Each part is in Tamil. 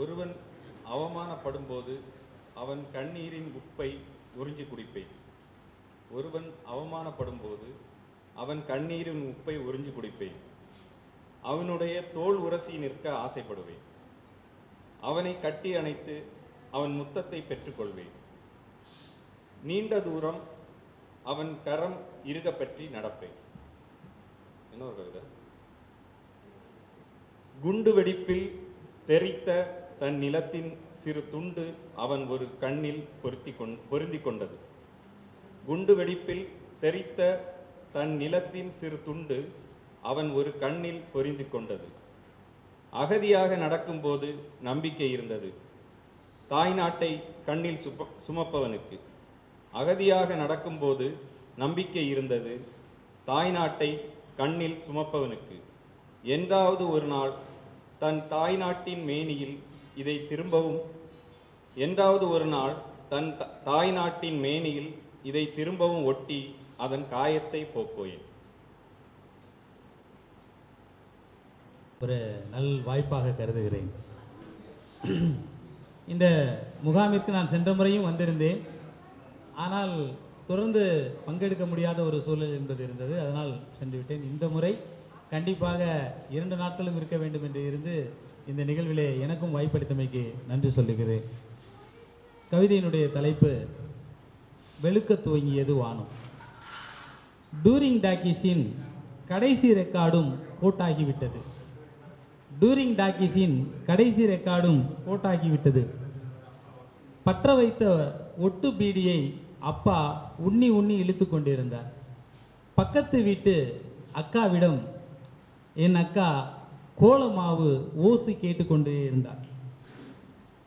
ஒருவன் அவமானப்படும்போது அவன் கண்ணீரின் உப்பை உறிஞ்சி குடிப்பேன். ஒருவன் அவமானப்படும்போது அவன் கண்ணீரின் உப்பை உறிஞ்சி குடிப்பேன். அவனுடைய தோல் உரசி நிற்க ஆசைப்படுவேன். அவனை கட்டி அணைத்து அவன் முத்தத்தை பெற்றுக்கொள்வேன். நீண்ட தூரம் அவன் கரம் இருக பற்றி நடப்பேன். இன்னொரு கவிதை? குண்டு வெடிப்பில் தெரித்த தன் நிலத்தின் சிறு துண்டு அவன் ஒரு கண்ணில் பொருத்தி கொண் பொருந்தி கொண்டது. குண்டு வெடிப்பில் தெரித்த தன் நிலத்தின் சிறு துண்டு அவன் ஒரு கண்ணில் பொருந்தி கொண்டது. அகதியாக நடக்கும்போது நம்பிக்கை இருந்தது. தாய் நாட்டை கண்ணில் சுப்ப சுமப்பவனுக்கு. அகதியாக நடக்கும்போது நம்பிக்கை இருந்தது. தாய் நாட்டை கண்ணில் சுமப்பவனுக்கு. என்றாவது ஒரு நாள் தன் தாய் நாட்டின் மேனியில் இதை திரும்பவும் என்றாவது ஒரு நாள் தன் தாய் நாட்டின் மேனியில் இதை திரும்பவும் ஒட்டி அதன் காயத்தை போக்கோயேன் ஒரு நல் வாய்ப்பாக கருதுகிறேன். இந்த முகாமிற்கு நான் சென்ற முறையும் வந்திருந்தேன். ஆனால் தொடர்ந்து பங்கெடுக்க முடியாத ஒரு சூழல் என்பது இருந்தது. அதனால் சென்று விட்டேன் இந்த முறை கண்டிப்பாக இரண்டு நாட்களும் இருக்க வேண்டும் என்று இருந்து இந்த நிகழ்விலே எனக்கும் வாய்ப்பளித்தமைக்கு நன்றி சொல்லுகிறேன். கவிதையினுடைய தலைப்பு வெளுக்க துவங்கியது வானம். டூரிங் டாக்கிஸின் கடைசி ரெக்கார்டும் கோட்டாகிவிட்டது. டூரிங் டாக்கிஸின் கடைசி ரெக்கார்டும் கோட்டாகிவிட்டது. பற்ற வைத்த ஒட்டு பீடியை அப்பா உண்ணி உண்ணி இழுத்து கொண்டிருந்தார். பக்கத்து வீட்டு அக்காவிடம் என் அக்கா கோலமாவு ஓசு கேட்டுக்கொண்டே இருந்தார்.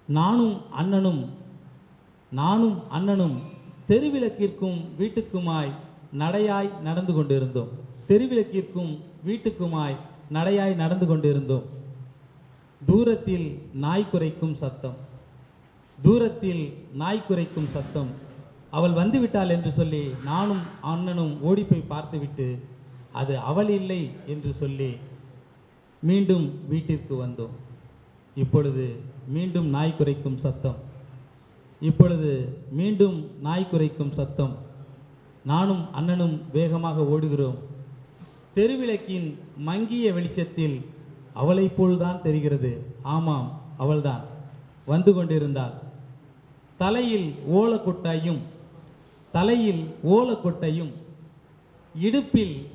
நானும் அண்ணனும் நானும் அண்ணனும் தெருவிளக்கிற்கும் வீட்டுக்குமாய் நடையாய் நடந்து கொண்டிருந்தோம். தெருவிளக்கிற்கும் வீட்டுக்குமாய் நடையாய் நடந்து கொண்டிருந்தோம். தூரத்தில் நாய் குறைக்கும் சத்தம். தூரத்தில் நாய் குறைக்கும் சத்தம். அவள் வந்துவிட்டாள் என்று சொல்லி நானும் அண்ணனும் ஓடிப்போய் பார்த்துவிட்டு அது அவள் இல்லை என்று சொல்லி மீண்டும் வீட்டிற்கு வந்தோம். இப்பொழுது மீண்டும் நாய் குறைக்கும் சத்தம். இப்பொழுது மீண்டும் நாய் குறைக்கும் சத்தம். நானும் அண்ணனும் வேகமாக ஓடுகிறோம். தெருவிளக்கின் மங்கிய வெளிச்சத்தில் அவளைப் போல்தான் தெரிகிறது. ஆமாம் அவள்தான். வந்து கொண்டிருந்தாள். தலையில் ஓலக்கொட்டையும் தலையில் ஓலக்கொட்டையும் இடுப்பில்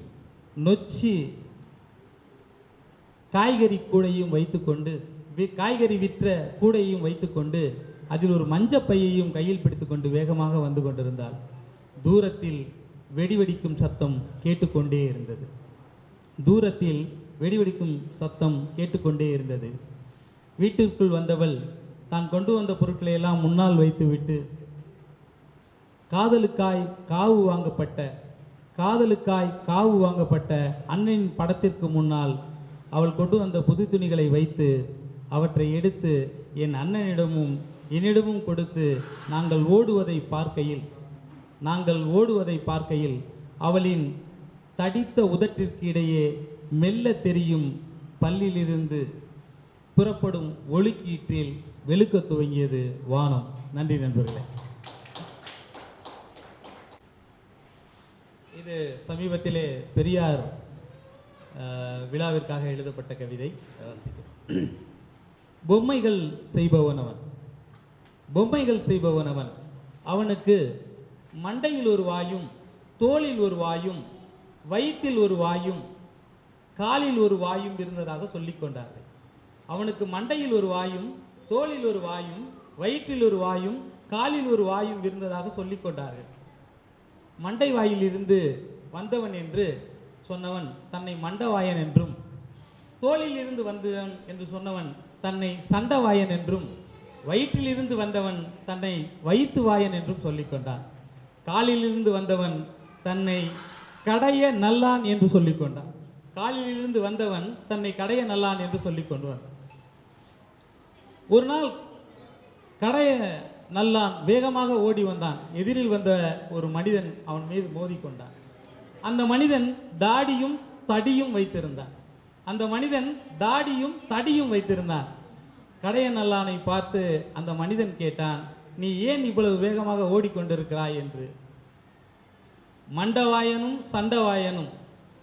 நொச்சி காய்கறி கூடையும் வைத்துக்கொண்டு காய்கறி விற்ற கூடையும் வைத்துக்கொண்டு அதில் ஒரு மஞ்சப்பையையும் கையில் பிடித்துக்கொண்டு வேகமாக வந்து கொண்டிருந்தாள். தூரத்தில் வெடிவெடிக்கும் சத்தம் கேட்டுக்கொண்டே இருந்தது. தூரத்தில் வெடிவெடிக்கும் சத்தம் கேட்டுக்கொண்டே இருந்தது. வீட்டிற்குள் வந்தவள் தான் கொண்டு வந்த பொருட்களை எல்லாம் முன்னால் வைத்துவிட்டு காதலுக்காய் காவு வாங்கப்பட்ட காதலுக்காய் காவு வாங்கப்பட்ட அண்ணனின் படத்திற்கு முன்னால் அவள் கொண்டு வந்த புது துணிகளை வைத்து அவற்றை எடுத்து என் அண்ணனிடமும் என்னிடமும் கொடுத்து நாங்கள் ஓடுவதை பார்க்கையில் நாங்கள் ஓடுவதை பார்க்கையில் அவளின் தடித்த உதட்டிற்கு இடையே மெல்ல தெரியும் பல்லிலிருந்து புறப்படும் ஒழுக்கீற்றில் வெளுக்கத் துவங்கியது வானம். நன்றி நண்பர்களே. இது சமீபத்திலே பெரியார் விழாவிற்காக எழுதப்பட்ட கவிதை பொம்மைகள் செய்பவன் அவன். பொம்மைகள் செய்பவன் அவன். அவனுக்கு மண்டையில் ஒரு வாயும் தோளில் ஒரு வாயும் வயிற்றில் ஒரு வாயும் காலில் ஒரு வாயும் இருந்ததாக சொல்லிக்கொண்டார்கள் அவனுக்கு மண்டையில் ஒரு வாயும் தோளில் ஒரு வாயும் வயிற்றில் ஒரு வாயும் காலில் ஒரு வாயும் இருந்ததாக சொல்லிக் கொண்டார்கள். மண்டை வாயிலிருந்து வந்தவன் என்று சொன்னவன் தன்னை மண்டவாயன் என்றும் தோளில் இருந்து வந்தவன் என்று சொன்னவன் தன்னை சண்டவாயன் என்றும் வயிற்றிலிருந்து வந்தவன் தன்னை வயிற்று வாயன் என்றும் சொல்லிக் கொண்டான். காலிலிருந்து வந்தவன் தன்னை கடைய நல்லான் என்று சொல்லிக்கொண்டான் காலிலிருந்து வந்தவன் தன்னை கடைய நல்லான் என்று சொல்லிக்கொண்டான் ஒரு நாள் கடைய நல்லான் வேகமாக ஓடி வந்தான். எதிரில் வந்த ஒரு மனிதன் அவன் மீது மோதிக்கொண்டான் அந்த மனிதன் தாடியும் தடியும் வைத்திருந்தான் அந்த மனிதன் தாடியும் தடியும் வைத்திருந்தான் கடையன் நல்லானை பார்த்து அந்த மனிதன் கேட்டான் நீ ஏன் இவ்வளவு வேகமாக ஓடிக்கொண்டிருக்கிறாய்? என்று. மண்டவாயனும் சண்டவாயனும்.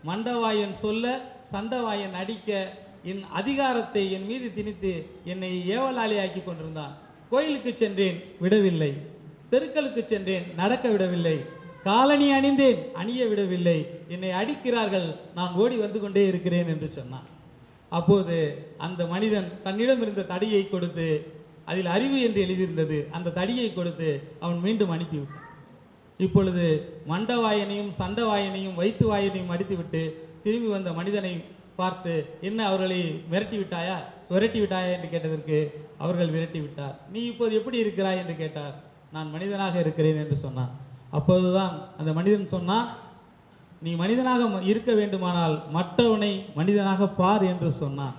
மண்டவாயன் சொல்ல சண்டவாயன் அடிக்க என் அதிகாரத்தை என் மீது திணித்து என்னை ஏவலாளியாக்கி கொண்டிருந்தான். கோயிலுக்கு சென்றேன் விடவில்லை. தெருக்களுக்கு சென்றேன் நடக்க விடவில்லை. காலணி அணிந்தேன் அணிய விடவில்லை. என்னை அடிக்கிறார்கள் நான் ஓடி வந்து கொண்டே இருக்கிறேன் என்று சொன்னான். அப்போது அந்த மனிதன் தன்னிடம் இருந்த தடியை கொடுத்து அதில் அறிவு என்று எழுதியிருந்தது அந்த தடியை கொடுத்து அவன் மீண்டும் அனுப்பிவிட்டான். இப்பொழுது மண்டவாயனையும் சண்டவாயனையும் வைத்து வாயனையும் அடித்துவிட்டு திரும்பி வந்த மனிதனை பார்த்து என்ன அவர்களை மிரட்டி விட்டாயா? விரட்டி விட்டாயா? என்று கேட்டதற்கு அவர்கள் விரட்டி விட்டார். நீ இப்போது எப்படி இருக்கிறாய்? என்று கேட்டார். நான் மனிதனாக இருக்கிறேன் என்று சொன்னான். அப்போதுதான் அந்த மனிதன் சொன்னான் நீ மனிதனாக ம- இருக்க வேண்டுமானால் மற்றவனை மனிதனாக பார் என்று சொன்னான்.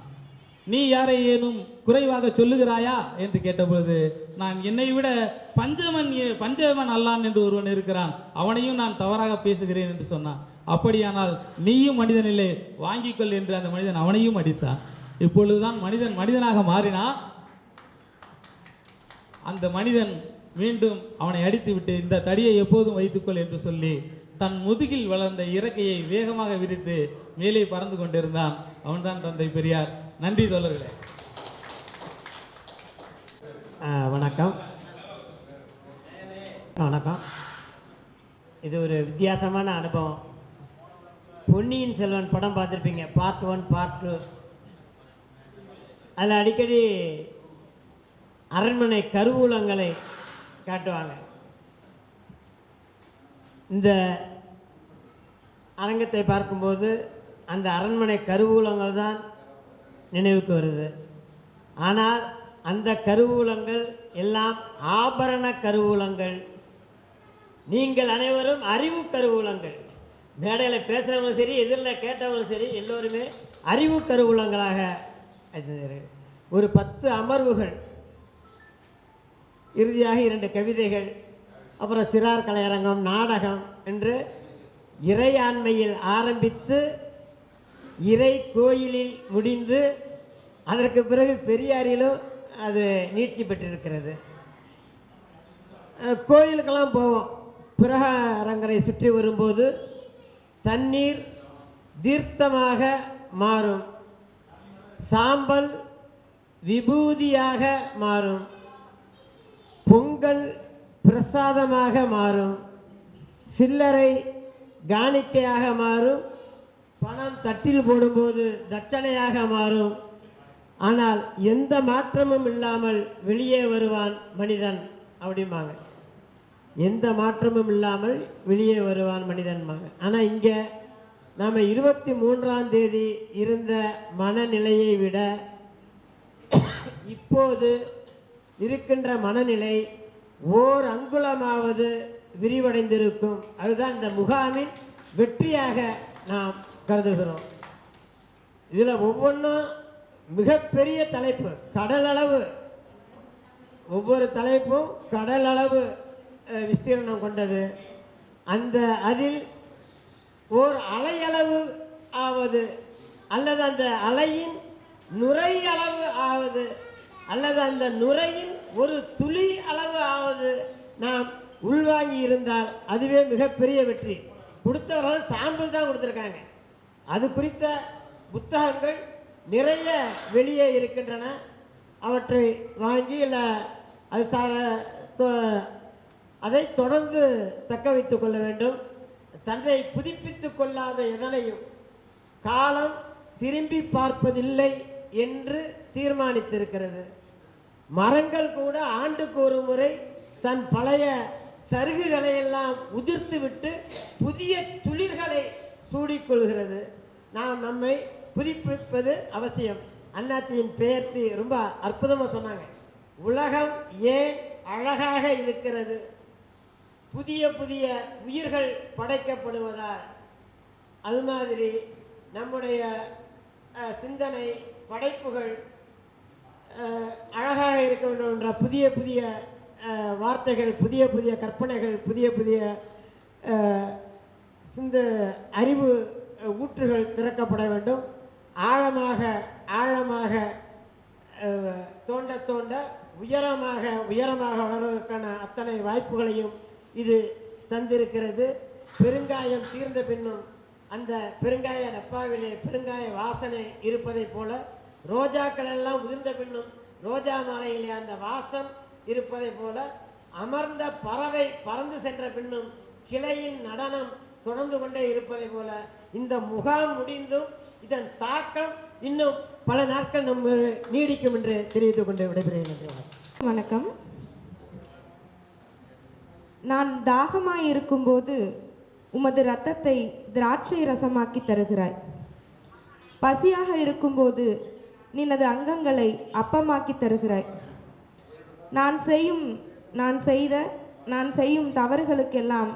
நீ யாரை ஏனும் குறைவாக சொல்லுகிறாயா? என்று கேட்டபொழுது நான் என்னை விட பஞ்சமன் பஞ்சமன் அல்லான் என்று ஒருவன் இருக்கிறான். அவனையும் நான் தவறாக பேசுகிறேன் என்று சொன்னான். அப்படியானால் நீயும் மனிதனிலே வாங்கிக்கொள் என்று அந்த மனிதன் அவனையும் அடித்தான். இப்பொழுதுதான் மனிதன் மனிதனாக மாறினான். அந்த மனிதன் மீண்டும் அவனை அடித்துவிட்டு இந்த தடியை எப்போதும் வைத்துக்கொள் என்று சொல்லி தன் முதுகில் வளர்ந்த இறக்கையை வேகமாக விரித்து மேலே பறந்து கொண்டிருந்தான் அவன்தான் தந்தை பெரியார். நன்றி தோழர்களே. வணக்கம். வணக்கம். இது ஒரு வித்தியாசமான அனுபவம். பொன்னியின் செல்வன் படம் பார்த்துருப்பீங்க. பார்ட் ஒன் பார்ட் டூ அதில் அடிக்கடி அரண்மனை கருவூலங்களை காட்டுவாங்க. இந்த அரங்கத்தை பார்க்கும்போது அந்த அரண்மனை கருவூலங்கள் தான் நினைவுக்கு வருது. ஆனால் அந்த கருவூலங்கள் எல்லாம் ஆபரண கருவூலங்கள். நீங்கள் அனைவரும் அறிவு கருவூலங்கள். மேடையில் பேசுகிறவங்களும் சரி எதிரில் கேட்டவங்களும் சரி எல்லோருமே அறிவு கருவூலங்களாக ஒரு பத்து அமர்வுகள். இறுதியாக இரண்டு கவிதைகள் அப்புறம் சிறார் கலையரங்கம் நாடகம் என்று இறையாண்மையில் ஆரம்பித்து இறை கோயிலில் முடிந்து அதற்கு பிறகு பெரியாரிலும் அது நீட்சி பெற்றிருக்கிறது. கோயிலுக்கெல்லாம் போவோம். பிரகாரங்கரை சுற்றி வரும்போது தண்ணீர் தீர்த்தமாக மாறும். சாம்பல் விபூதியாக மாறும். பொங்கல் பிரசாதமாக மாறும். சில்லறை காணிக்கையாக மாறும். பணம் தட்டில் போடும்போது தட்சணையாக மாறும். ஆனால் எந்த மாற்றமும் இல்லாமல் வெளியே வருவான் மனிதன் அப்படிம்பாங்க. எந்த மாற்றமும் இல்லாமல் வெளியே வருவான் மனிதன்பாங்க. ஆனால் இங்கே நாம் இருபத்தி மூன்றாம் தேதி இருந்த மனநிலையை விட இப்போது இருக்கின்ற மனநிலை ஓர் அங்குலமாவது விரிவடைந்திருக்கும். அதுதான் இந்த முகாமின் வெற்றியாக நாம் கருதுகிறோம். இதில் ஒவ்வொன்றும் மிகப்பெரிய தலைப்பு கடலளவு. ஒவ்வொரு தலைப்பும் கடலளவு விஸ்தீரணம் விஸ்தீர்ணம் கொண்டது. அந்த அதில் ஓர் அலையளவு ஆவது அல்லது அந்த அலையின் நுரையளவு ஆவது அல்லது அந்த நுரையின் ஒரு துளி அளவு ஆவது நாம் உள்வாங்கி இருந்தால் அதுவே மிகப்பெரிய வெற்றி. கொடுத்தவர்கள் சாம்பிள் தான் கொடுத்துருக்காங்க. அது குறித்த புத்தகங்கள் நிறைய வெளியே இருக்கின்றன. அவற்றை வாங்கி இல்லை அது சார தொ- அதை தொடர்ந்து தக்க வைத்து கொள்ள வேண்டும். தன்னை புதுப்பித்து கொள்ளாத எதனையும் காலம் திரும்பி பார்ப்பதில்லை என்று தீர்மானித்திருக்கிறது. மரங்கள் கூட ஆண்டுக்கு ஒரு முறை தன் பழைய சருகுகளை எல்லாம் உதிர்த்துவிட்டு புதிய துளிர்களை சூடிக்கொள்கிறது. நாம் நம்மை புதுப்பிப்பது அவசியம். அண்ணாத்தியின் பெயர்த்தி ரொம்ப அற்புதமாக சொன்னாங்க. உலகம் ஏன் அழகாக இருக்கிறது? புதிய புதிய உயிர்கள் படைக்கப்படுவதால். அது மாதிரி நம்முடைய சிந்தனை படைப்புகள் அழகாக இருக்க வேண்டும் என்ற புதிய புதிய வார்த்தைகள் புதிய புதிய கற்பனைகள் புதிய புதிய இந்த அறிவு ஊற்றுகள் திறக்கப்பட வேண்டும். ஆழமாக ஆழமாக தோண்ட தோண்ட உயரமாக உயரமாக வளர்வதற்கான அத்தனை வாய்ப்புகளையும் இது தந்திருக்கிறது. பெருங்காயம் தீர்ந்த பின்னும் அந்த பெருங்காய டப்பாவிலே பெருங்காய வாசனை இருப்பதைப் போல ரோஜாக்கள் எல்லாம் உதிர்ந்த பின்னும் ரோஜா மாலையிலே அந்த வாசம் இருப்பதை போல அமர்ந்த பறவை பறந்து சென்ற பின்னும் கிளையின் நடனம் தொடர்ந்து கொண்டே இருப்பதை போல இந்த முகாம் முடிந்தும் இதன் தாக்கம் இன்னும் பல நாட்கள் நம்ம நீடிக்கும் என்று தெரிவித்துக் கொண்டு விடைபெறுகிறேன் வணக்கம். நான் தாகமாய் இருக்கும்போது உமது ரத்தத்தை திராட்சை ரசமாக்கி தருகிறாய் பசியாக இருக்கும்போது நினது அங்கங்களை அப்பமாக்கி தருகிறாய். நான் செய்யும் நான் செய்த நான் செய்யும் தவறுகளுக்கெல்லாம்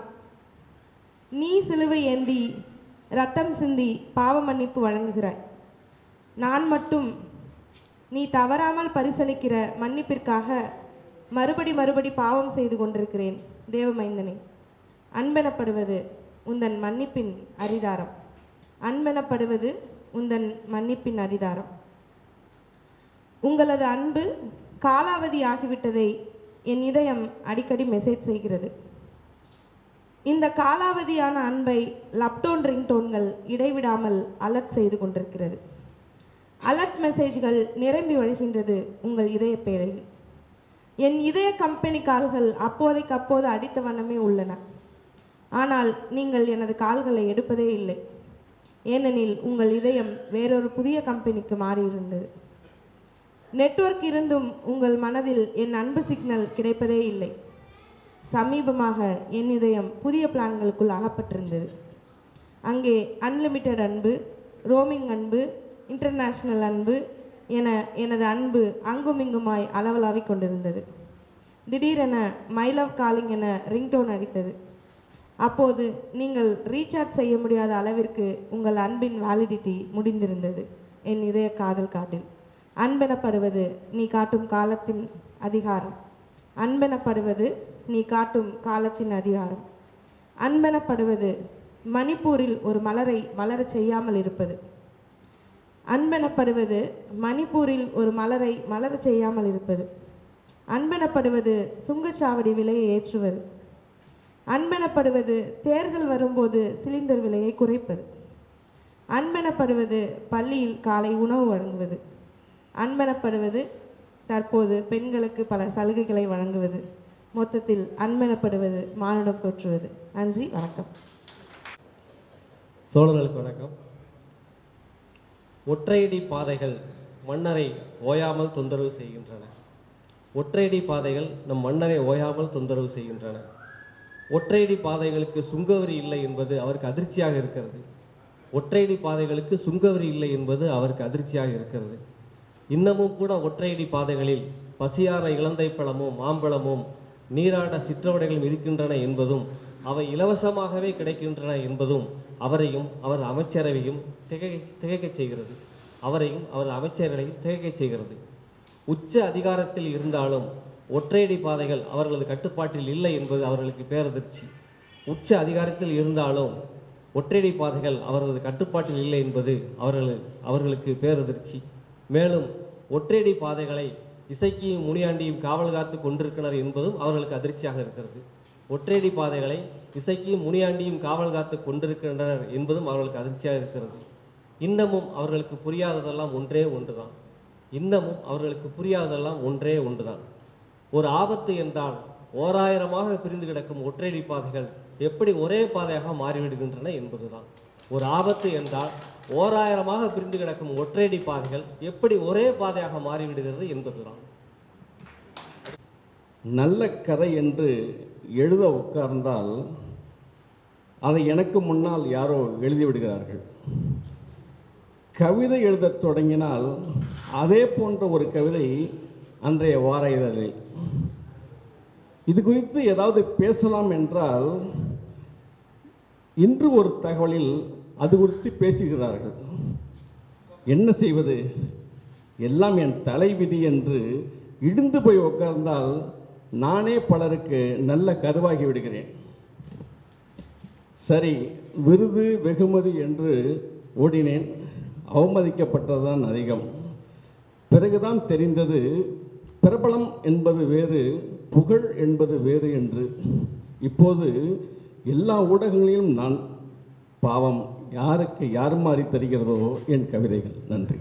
நீ சிலுவை ஏந்தி ரத்தம் சிந்தி பாவ மன்னிப்பு வழங்குகிறாய். நான் மட்டும் நீ தவறாமல் பரிசளிக்கிற மன்னிப்பிற்காக மறுபடி மறுபடி பாவம் செய்து கொண்டிருக்கிறேன் தேவமைந்தனே அன்பெனப்படுவது உந்தன் மன்னிப்பின் அரிதாரம். அன்பெனப்படுவது உந்தன் மன்னிப்பின் அரிதாரம். உங்களது அன்பு காலாவதி ஆகிவிட்டதை என் இதயம் அடிக்கடி மெசேஜ் செய்கிறது. இந்த காலாவதியான அன்பை லப்டோன் ரிங்டோன்கள் இடைவிடாமல் அலர்ட் செய்து கொண்டிருக்கிறது. அலர்ட் மெசேஜ்கள் நிரம்பி வழிகின்றது உங்கள் இதய பேழையில். என் இதய கம்பெனி கால்கள் அப்போதைக்கு அப்போது அடித்த வண்ணமே உள்ளன. ஆனால் நீங்கள் எனது கால்களை எடுப்பதே இல்லை. ஏனெனில் உங்கள் இதயம் வேறொரு புதிய கம்பெனிக்கு மாறியிருந்தது. நெட்வொர்க் இருந்தும் உங்கள் மனதில் என் அன்பு சிக்னல் கிடைப்பதே இல்லை. சமீபமாக என் இதயம் புதிய பிளான்களுக்குள் அகப்பட்டிருந்தது. அங்கே அன்லிமிட்டெட் அன்பு ரோமிங் அன்பு இன்டர்நேஷ்னல் அன்பு என எனது அன்பு அங்குமிங்குமாய் அளவலாவிக் கொண்டிருந்தது. திடீரென மை லவ் காலிங் என ரிங்டோன் அடித்தது. அப்போது நீங்கள் ரீசார்ஜ் செய்ய முடியாத அளவிற்கு உங்கள் அன்பின் வேலிடிட்டி முடிந்திருந்தது. என் இதய காதல் காட்டில். அன்பெனப்படுவது நீ காட்டும் காலத்தின் அதிகாரம். அன்பெனப்படுவது நீ காட்டும் காலத்தின் அதிகாரம். அன்பெனப்படுவது மணிப்பூரில் ஒரு மலரை மலரச் செய்யாமல் இருப்பது. அன்பெனப்படுவது மணிப்பூரில் ஒரு மலரை மலரச் செய்யாமல் இருப்பது. அன்பெனப்படுவது சுங்கச்சாவடி விலையை ஏற்றுவது. அன்பெனப்படுவது தேர்தல் வரும்போது சிலிண்டர் விலையை குறைப்பது. அன்பெனப்படுவது பள்ளியில் காலை உணவு வழங்குவது. அன்பெனப்படுவது தற்போது பெண்களுக்கு பல சலுகைகளை வழங்குவது. மொத்தத்தில் அன்பெனப்படுவது மானுடம் தோற்றுவது. நன்றி வணக்கம். சோழர்களுக்கு வணக்கம். ஒற்றையடி பாதைகள் மன்னரை ஓயாமல் தொந்தரவு செய்கின்றன. ஒற்றையடி பாதைகள் நம் மன்னரை ஓயாமல் தொந்தரவு செய்கின்றன. ஒற்றையடி பாதைகளுக்கு சுங்கவரி இல்லை என்பது அவருக்கு அதிர்ச்சியாக இருக்கிறது. ஒற்றையடி பாதைகளுக்கு சுங்கவரி இல்லை என்பது அவருக்கு அதிர்ச்சியாக இருக்கிறது. இன்னமும் கூட ஒற்றையடி பாதைகளில் பசியான இலந்தை பழமும் மாம்பழமும் நீராட சிற்றவடைகளும் இருக்கின்றன என்பதும் அவை இலவசமாகவே கிடைக்கின்றன என்பதும் அவரையும் அவர் அமைச்சரவையும் திகை திகைக்கச் செய்கிறது. அவரையும் அவர் அமைச்சர்களையும் திகைக்கச் செய்கிறது. உச்ச அதிகாரத்தில் இருந்தாலும் ஒற்றையடி பாதைகள் அவர்களது கட்டுப்பாட்டில் இல்லை என்பது அவர்களுக்கு பேரதிர்ச்சி. உச்ச அதிகாரத்தில் இருந்தாலும் ஒற்றையடி பாதைகள் அவர்களது கட்டுப்பாட்டில் இல்லை என்பது அவர்கள் அவர்களுக்கு பேரதிர்ச்சி. மேலும் ஒற்றையடி பாதைகளை இசைக்கியும் முனியாண்டியும் காவல் காத்து கொண்டிருக்கிறார் என்பதும் அவர்களுக்கு அதிர்ச்சியாக இருக்கிறது. ஒற்றையடி பாதைகளை இசைக்கியும் முனியாண்டியும் காவல் காத்து கொண்டிருக்கின்றனர் என்பதும் அவர்களுக்கு அதிர்ச்சியாக இருக்கிறது. இன்னமும் அவர்களுக்கு புரியாததெல்லாம் ஒன்றே ஒன்றுதான். இன்னமும் அவர்களுக்கு புரியாததெல்லாம் ஒன்றே ஒன்றுதான். ஒரு ஆபத்து என்றால் ஓராயிரமாக பிரிந்து கிடக்கும் ஒற்றையடி பாதைகள் எப்படி ஒரே பாதையாக மாறிவிடுகின்றன என்பதுதான். ஒரு ஆபத்து என்றால் ஓராயிரமாக பிரிந்து கிடக்கும் ஒற்றையடி பாதைகள் எப்படி ஒரே பாதையாக மாறிவிடுகிறது என்பதுதான் நல்ல கதை என்று எழுத உட்கார்ந்தால் அதை எனக்கு முன்னால் யாரோ எழுதி விடுகிறார்கள். கவிதை எழுதத் தொடங்கினால் அதே போன்ற ஒரு கவிதை அன்றைய வார இதழில். இது குறித்து ஏதாவது பேசலாம் என்றால் இன்று ஒரு தகவலில் அது குறித்து பேசுகிறார்கள். என்ன செய்வது? எல்லாம் என் தலைவிதி என்று இடிந்து போய் உட்கார்ந்தால் நானே பலருக்கு நல்ல கருவாகி விடுகிறேன். சரி விருது வெகுமதி என்று ஓடினேன். அவமதிக்கப்பட்டதுதான் அதிகம். பிறகுதான் தெரிந்தது பிரபலம் என்பது வேறு புகழ் என்பது வேறு என்று. இப்போது எல்லா ஊடகங்களிலும் நான் பாவம் யாருக்கு யார் மாறி தருகிறதோ என் கவிதைகள். நன்றி.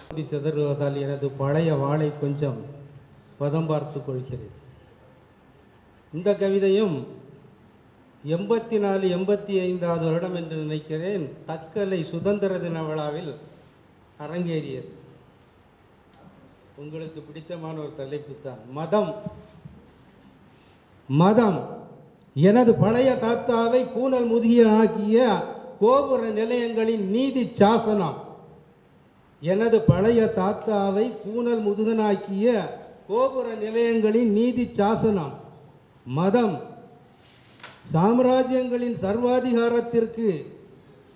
அப்படி சிதறுவதால் எனது பழைய வாளை கொஞ்சம் பதம் பார்த்து கொள்கிறேன். இந்த கவிதையும் எண்பத்தி நாலு எண்பத்தி ஐந்தாவது வருடம் என்று நினைக்கிறேன். தக்கலை சுதந்திர தின விழாவில் அரங்கேறியது. உங்களுக்கு பிடித்தமான ஒரு தலைப்பு தான் மதம். மதம். எனது பழைய தாத்தாவை கூனல் முதியனாக்கிய கோபுர நிலையங்களின் நீதி சாசனம். எனது பழைய தாத்தாவை கூனல் முதுகனாக்கிய கோபுர நிலையங்களின் நீதி சாசனம். மதம். சாம்ராஜ்யங்களின் சர்வாதிகாரத்திற்கு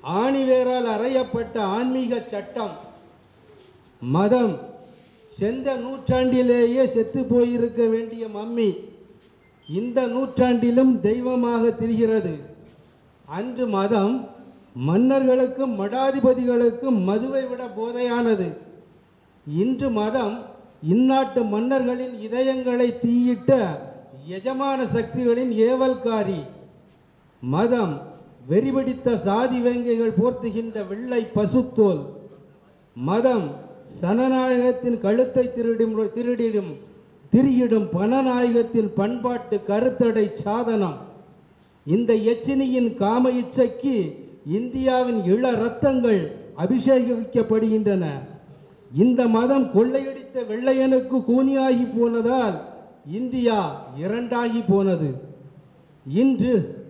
ஆணிவேரால் அறையப்பட்ட ஆன்மீக சட்டம். மதம். சென்ற நூற்றாண்டிலேயே செத்து போயிருக்க வேண்டிய மம்மி. இந்த நூற்றாண்டிலும் தெய்வமாக திரிகிறது. அன்று மதம் மன்னர்களுக்கும் மடாதிபதிகளுக்கும் மதுவை விட போதையானது. இன்று மதம் இந்நாட்டு மன்னர்களின் இதயங்களை தீயிட்ட எஜமான சக்திகளின் ஏவல்காரி. மதம் வெறிபிடித்த சாதி வேங்கைகள் போர்த்துகின்ற வெள்ளை பசுத்தோல். மதம் சனநாயகத்தின் கழுத்தை திருடும் திருடிடும் திரியிடும் பணநாயகத்தின் பண்பாட்டு கருத்தடை சாதனம். இந்த எச்சினியின் காம இச்சைக்கு இந்தியாவின் இள ரத்தங்கள் அபிஷேகிக்கப்படுகின்றன. இந்த மதம் கொள்ளையடித்த வெள்ளையனுக்கு கூனியாகி போனதால் இந்தியா இரண்டாகி போனது. இன்று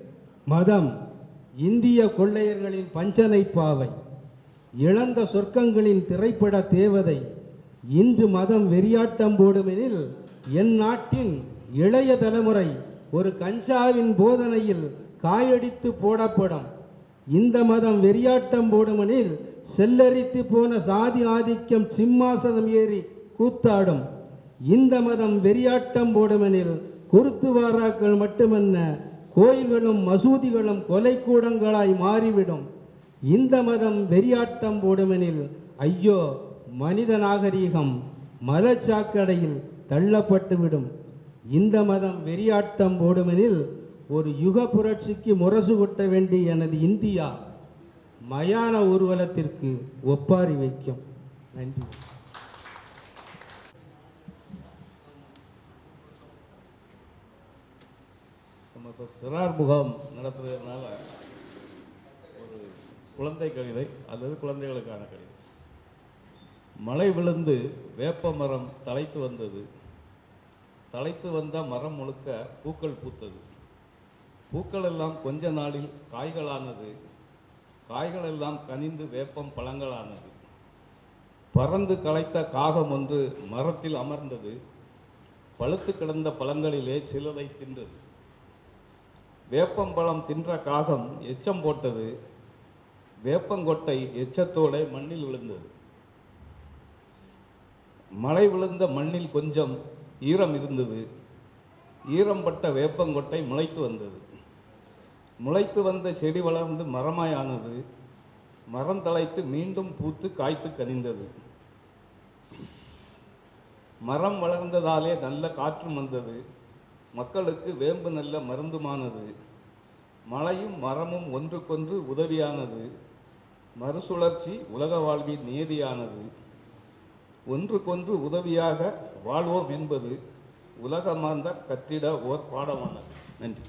மதம் இந்திய கொள்ளையர்களின் பஞ்சனை பாவை. இழந்த சொர்க்கங்களின் திரைப்பட தேவதை. இன்று மதம் வெறியாட்டம் போடுமெனில் என் நாட்டின் இளைய தலைமுறை ஒரு கஞ்சாவின் போதனையில் காயடித்து போடப்படும். இந்த மதம் வெறியாட்டம் போடுமெனில் செல்லரித்து போன சாதி ஆதிக்கம் சிம்மாசனம் ஏறி கூத்தாடும். இந்த மதம் வெறியாட்டம் போடுமெனில் குருத்துவாராக்கள் மட்டுமல்ல கோயில்களும் மசூதிகளும் கொலை கூடங்களாய் மாறிவிடும். இந்த மதம் வெறியாட்டம் போடுமெனில் ஐயோ மனித நாகரீகம் மதச்சாக்கடையில் தள்ளப்பட்டுவிடும். இந்த மதம் வெறியாட்டம் போடுமெனில் ஒரு யுக புரட்சிக்கு முரசு கொட்ட வேண்டிய எனது இந்தியா மயான ஊர்வலத்திற்கு ஒப்பாரி வைக்கும். நன்றி. நம்ம இப்போ சிறார் முகாம் நடத்துறதுனால ஒரு குழந்தை கவிதை அல்லது குழந்தைகளுக்கான கவிதை. மழை விழுந்து வேப்ப மரம் தலைத்து வந்தது. தலைத்து வந்த மரம் முழுக்க பூக்கள் பூத்தது. பூக்கள் எல்லாம் கொஞ்ச நாளில் காய்களானது. காய்கள் எல்லாம் கனிந்து வேப்பம் பழங்களானது. பறந்து களைத்த காகம் ஒன்று மரத்தில் அமர்ந்தது. பழுத்து கிடந்த பழங்களிலே சிலதை தின்றது. வேப்பம்பழம் தின்ற காகம் எச்சம் போட்டது. வேப்பங்கொட்டை எச்சத்தோட மண்ணில் விழுந்தது. மழை விழுந்த மண்ணில் கொஞ்சம் ஈரம் இருந்தது. ஈரம் பட்ட வேப்பங்கொட்டை முளைத்து வந்தது. முளைத்து வந்த செடி வளர்ந்து மரமாயானது. மரம் தழைத்து மீண்டும் பூத்து காய்த்து கனிந்தது. மரம் வளர்ந்ததாலே நல்ல காற்றும் வந்தது. மக்களுக்கு வேம்பு நல்ல மருந்துமானது. மழையும் மரமும் ஒன்றுக்கொன்று உதவியானது. மறுசுழற்சி உலக வாழ்வின் நியதியானது. ஒன்றுக்கொன்று உதவியாக வாழ்வோம் என்பது உலகமாந்த கற்றிட ஓர் பாடமானது. நன்றி.